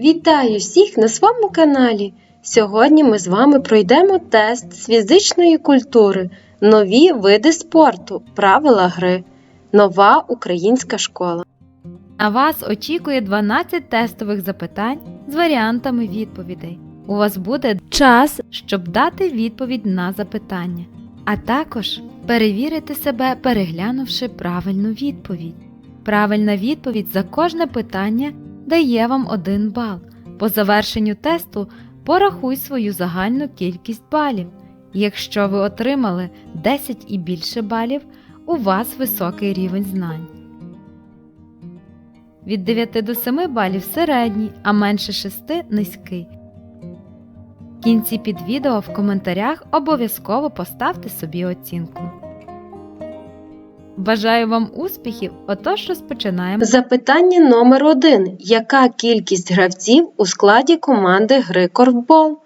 Вітаю всіх на своєму каналі. Сьогодні ми з вами пройдемо тест з фізичної культури, нові види спорту, правила гри, нова українська школа. На вас очікує 12 тестових запитань з варіантами відповідей. У вас буде час, щоб дати відповідь на запитання, а також перевірити себе, переглянувши правильну відповідь. Правильна відповідь за кожне питання дає вам 1 бал. По завершенню тесту порахуй свою загальну кількість балів. Якщо ви отримали 10 і більше балів, у вас високий рівень знань. Від 9 до 7 балів середній, а менше 6 низький. В кінці під відео в коментарях обов'язково поставте собі оцінку. Бажаю вам успіхів! Отож розпочинаємо. Запитання номер 1. Яка кількість гравців у складі команди гри корфбол?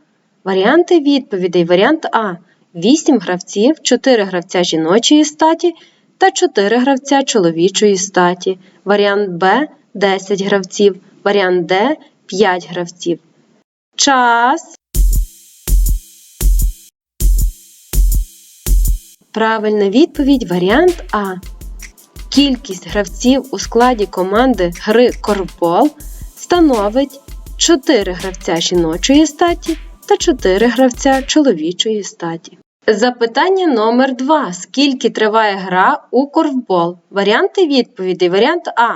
Варіанти відповідей. Варіант А. 8 гравців, 4 гравця жіночої статі та 4 гравця чоловічої статі. Варіант Б 10 гравців. Варіант Д 5 гравців. Час. Правильна відповідь варіант А. Кількість гравців у складі команди гри корфбол становить 4 гравця жіночої статі та 4 гравця чоловічої статі. Запитання номер 2. Скільки триває гра у корфбол? Варіанти відповідей. Варіант А.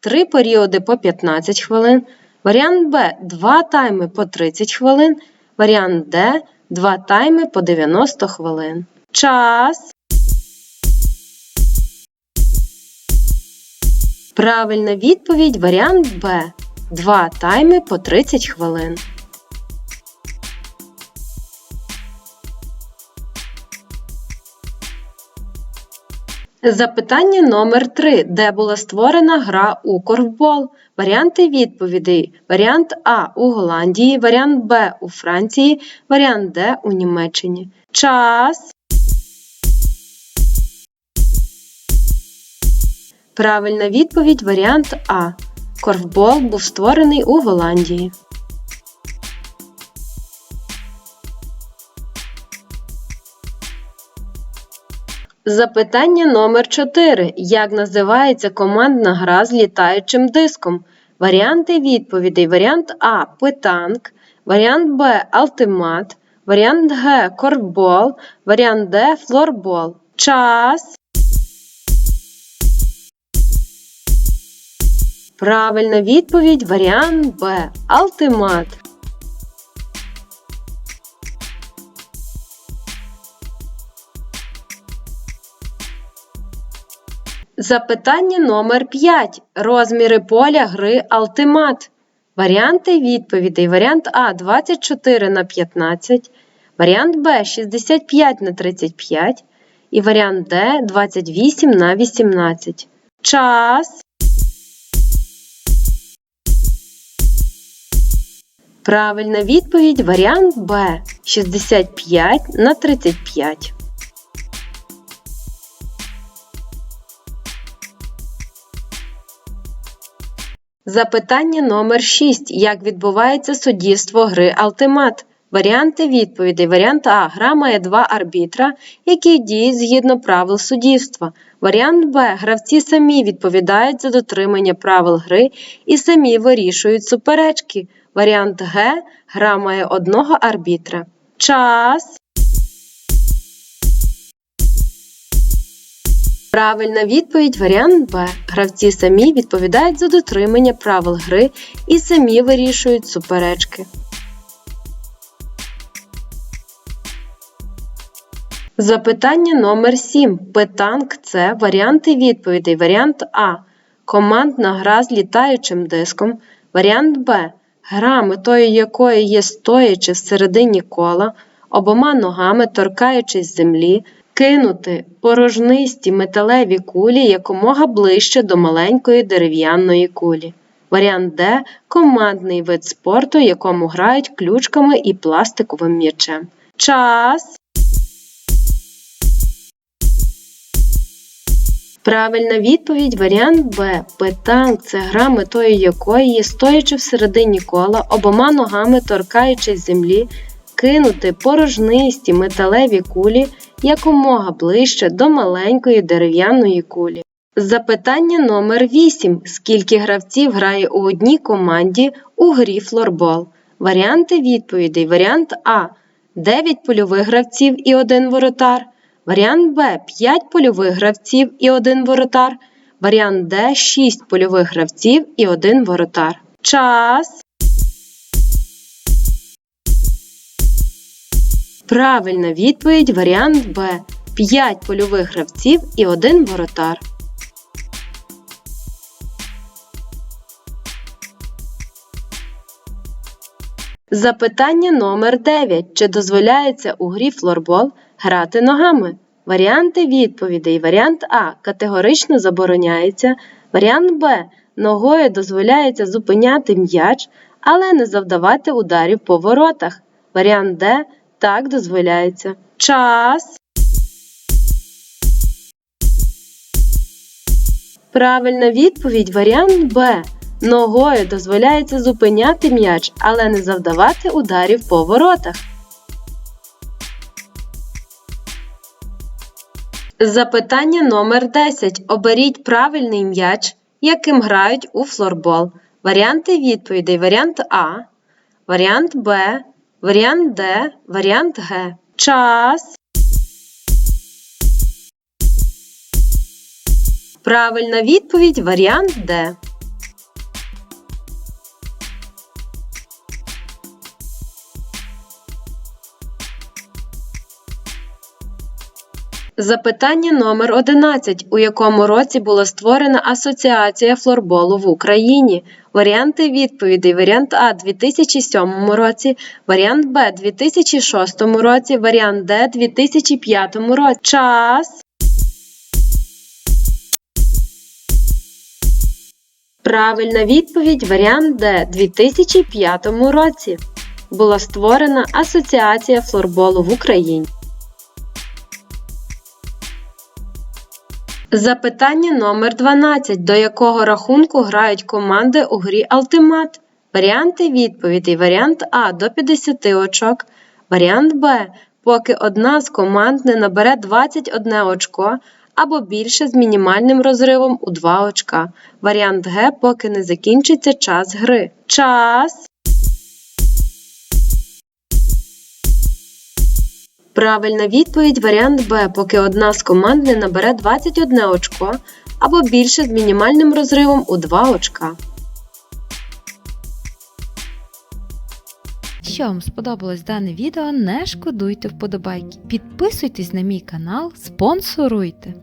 3 періоди по 15 хвилин. Варіант Б. 2 тайми по 30 хвилин. Варіант Д. 2 тайми по 90 хвилин. Час. Правильна відповідь варіант Б. 2 тайми по 30 хвилин. Запитання номер 3. Де була створена гра у корфбол? Варіанти відповідей. Варіант А у Голландії, варіант Б у Франції, варіант Д у Німеччині. Час. Правильна відповідь варіант А. Корфбол був створений у Голландії. Запитання номер 4. Як називається командна гра з літаючим диском? Варіанти відповідей. Варіант А. Питанк. Варіант Б. Алтимат. Варіант Г. Корфбол. Варіант Д. Флорбол. Час. Правильна відповідь варіант Б. Алтимат. Запитання номер 5. Розміри поля гри Алтимат. Варіанти відповідей. Варіант А 24 на 15, варіант Б 65 на 35 і варіант Д 28 на 18. Час. Правильна відповідь варіант Б 65 на 35. Запитання номер 6. Як відбувається суддівство гри Алтимат? Варіанти відповідей. Варіант А. Гра має два арбітра, які діють згідно правил суддівства. Варіант Б. Гравці самі відповідають за дотримання правил гри і самі вирішують суперечки. Варіант Г. Гра має одного арбітра. Час. Правильна відповідь варіант Б. Гравці самі відповідають за дотримання правил гри і самі вирішують суперечки. Запитання номер 7. Питанк це варіанти відповідей. Варіант А. Командна гра з літаючим диском. Варіант Б. Гра, метою якої є стоячи всередині кола, обома ногами торкаючись землі, кинути порожнисті металеві кулі якомога ближче до маленької дерев'яної кулі. Варіант Д командний вид спорту, якому грають ключками і пластиковим м'ячем. Час. Правильна відповідь варіант Б. Петанк це гра, метою якої стоячи всередині кола, обома ногами торкаючись землі, кинути порожнисті металеві кулі якомога ближче до маленької дерев'яної кулі. Запитання номер 8. Скільки гравців грає у одній команді у грі флорбол? Варіанти відповідей. Варіант А. 9 польових гравців і 1 воротар. Варіант Б 5 польових гравців і 1 воротар. Варіант Д 6 польових гравців і 1 воротар. Час. Правильна відповідь варіант Б 5 польових гравців і 1 воротар. Запитання номер 9. Чи дозволяється у грі флорбол грати ногами? Варіанти відповідей. Варіант А. Категорично забороняється. Варіант Б. Ногою дозволяється зупиняти м'яч, але не завдавати ударів по воротах. Варіант Д. Так дозволяється. Час. Правильна відповідь варіант Б. Ногою дозволяється зупиняти м'яч, але не завдавати ударів по воротах. Запитання номер 10. Оберіть правильний м'яч, яким грають у флорбол. Варіанти відповідей. Варіант А, варіант Б, варіант Д, варіант Г. Час. Правильна відповідь варіант Д. Запитання номер 11. У якому році була створена Асоціація флорболу в Україні? Варіанти відповідей. Варіант А 2007 році, варіант Б 2006 році, варіант Д 2005 році. Час. Правильна відповідь варіант Д 2005 році. Була створена Асоціація флорболу в Україні. Запитання номер 12. До якого рахунку грають команди у грі Алтимат? Варіанти відповідей. Варіант А до 50 очок. Варіант Б. Поки одна з команд не набере 21 очко або більше з мінімальним розривом у 2 очка. Варіант Г. Поки не закінчиться час гри. Час. Правильна відповідь варіант Б, поки одна з команд не набере 21 очко або більше з мінімальним розривом у 2 очка. Якщо вам сподобалось дане відео, не шкодуйте вподобайки. Підписуйтесь на мій канал, спонсоруйте.